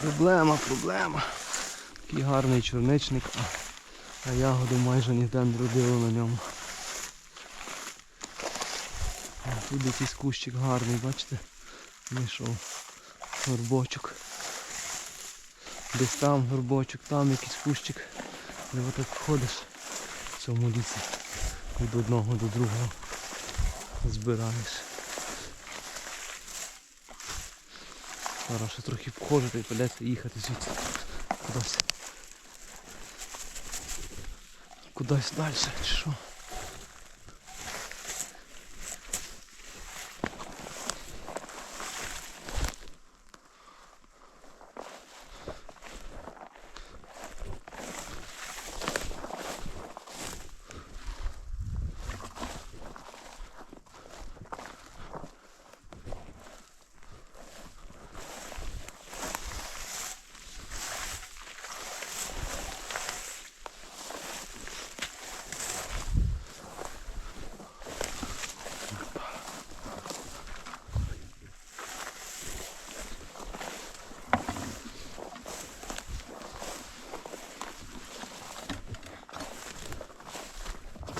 Проблема, проблема. Такий гарний чорничник, а, ягоди майже ніде не родили на ньому. Тут якийсь кущик гарний, бачите? Знайшов горбочок. Десь там горбочок, там якийсь кущик. І отак ходиш в цьому лісі. Від одного до другого збираєш. Зараз ще трохи вхожити і придеться їхати звідси. Кудись. Кудись далі, чи що?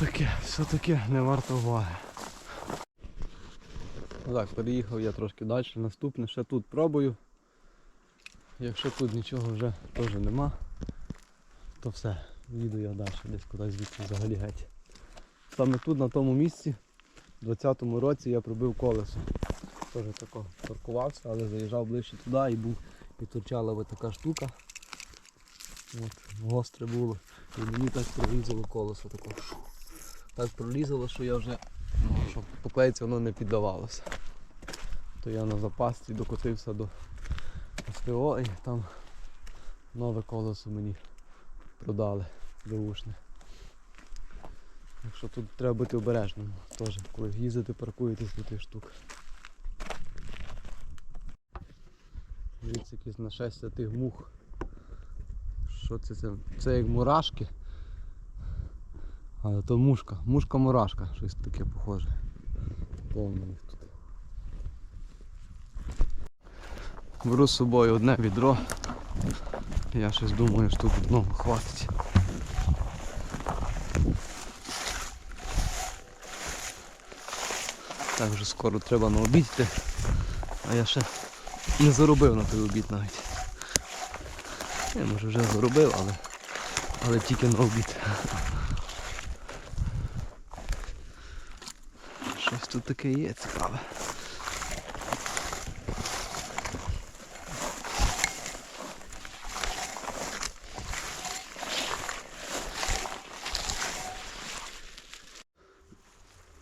Таке, все таке не варто уваги. Так, переїхав я трошки далі, наступне ще тут пробую. Якщо тут нічого вже теж нема, то все, їду я далі, десь кудись звідси взагалі геть. Саме тут, на тому місці, у 20-му році я пробив колесо. Теж тако паркувався, але заїжджав ближче туди і був і торчала така штука. От, гостре було. І мені так прорізало колесо тако. Так прорізало, що я вже, ну, щоб поклеїться, воно не піддавалося. То я на запасці докотився до СТО і там нове колесо мені продали беушне. Так що тут треба бути обережним теж, коли їздите, паркуєтесь до тих штук. Дивіться, якісь нашестя тих мух. Що це? Це, це як мурашки. Але то мушка, мушка-мурашка, щось таке похоже. Повно їх тут. Беру з собою одне відро. Я щось думаю, що тут одного хватить. Так вже скоро треба на обід йти. А я ще не заробив на той обід навіть. Я може вже заробив, але, але тільки на обід. Щось тут таке є цікаве.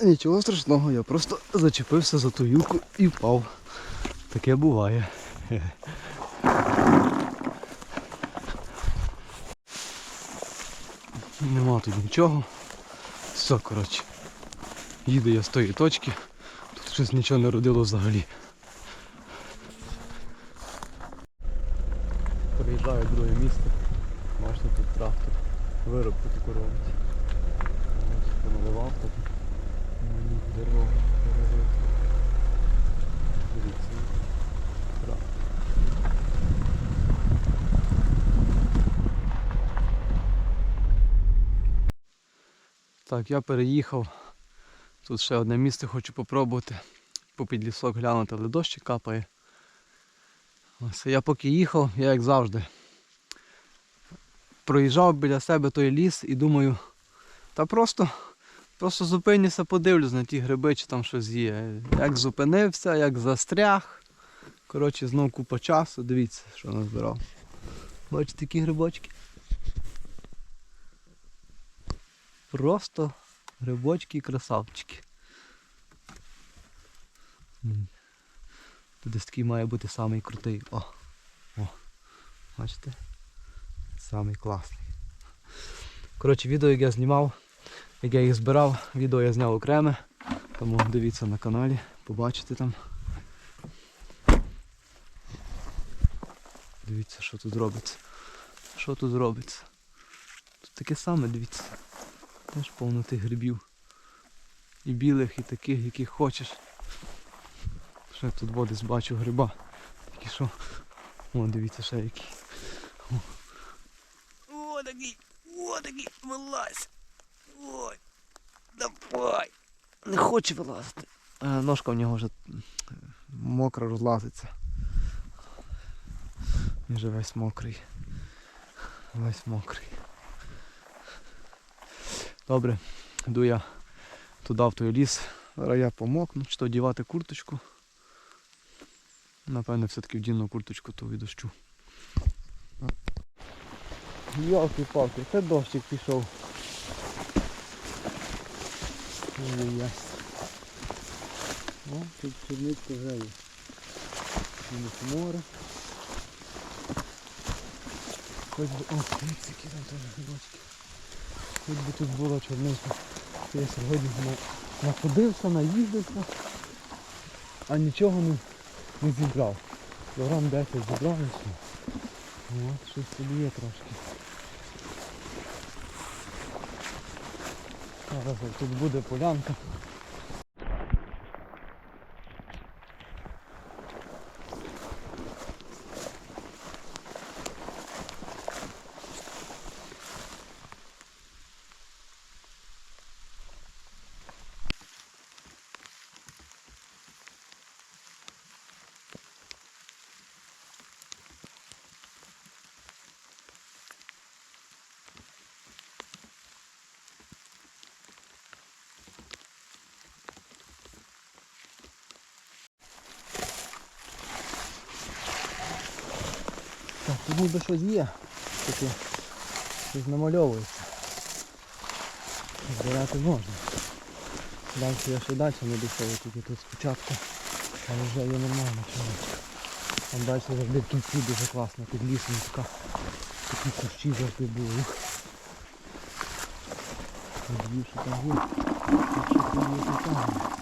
Нічого страшного, я просто зачепився за ту юку і впав. Таке буває. Нема тут нічого. Все, коротше. Їду я з тої точки. Тут щось нічого не родило взагалі. Приїжджаю в друге місце. Бачите, тут трактор. Виробку таку робить. Поналивав. Мені дерево переробити. Дивіться. Так, я переїхав. Тут ще одне місце хочу попробувати. Попід лісок глянути, але дощ капає. Ось я поки їхав, я як завжди. Проїжджав біля себе той ліс і думаю, та просто просто зупинюся, подивлюсь на ті гриби, чи там щось є. Як зупинився, як застряг. Коротше, знов купа часу, дивіться, що назбирав. Бачите такі грибочки? Просто грибочки і красавчики. Тут десь такий має бути самий крутий. О! О! Бачите? Самий класний. Коротше, відео, як я знімав, як я їх збирав, відео я зняв окреме, тому дивіться на каналі, побачите там. Дивіться, що тут робиться. Що тут робиться? Тут таке саме, дивіться. Теж повно тих грибів. І білих, і таких, яких хочеш. Ще тут водись бачу гриба. Такі що О, дивіться ще який. О, О такий, о такий, вилазь. Ой, давай. Не хоче вилазити. Е, Ножка в нього вже мокра розлазиться. Він вже весь мокрий. Весь мокрий. Добре, йду я туди в той ліс. Зараз я помокну, чи то одівати курточку. Напевно, все-таки вдіну курточку, то від дощу. Йолки-палки, це дощик пішов. О, тут черничка вже є. Мінус море. Хоч би... О, дивіться, які там теж грибочки. Хоч би тут була чорничка. Я сьогодні находився, наїздився, а нічого не, не зібрав. Кілограм 10 зібрав і все. От, щось собі є трошки. Зараз тут буде полянка. Так, тут ніби щось є. Таке щось намальовується. Збирати можна. Далі я ще далі не дійшов, тільки тут спочатку. Але вже є нормально чоловічка. Там далі завжди в кінці дуже класно, під лісом така. Такі кущі завжди були. Що там є. Якщо там. є.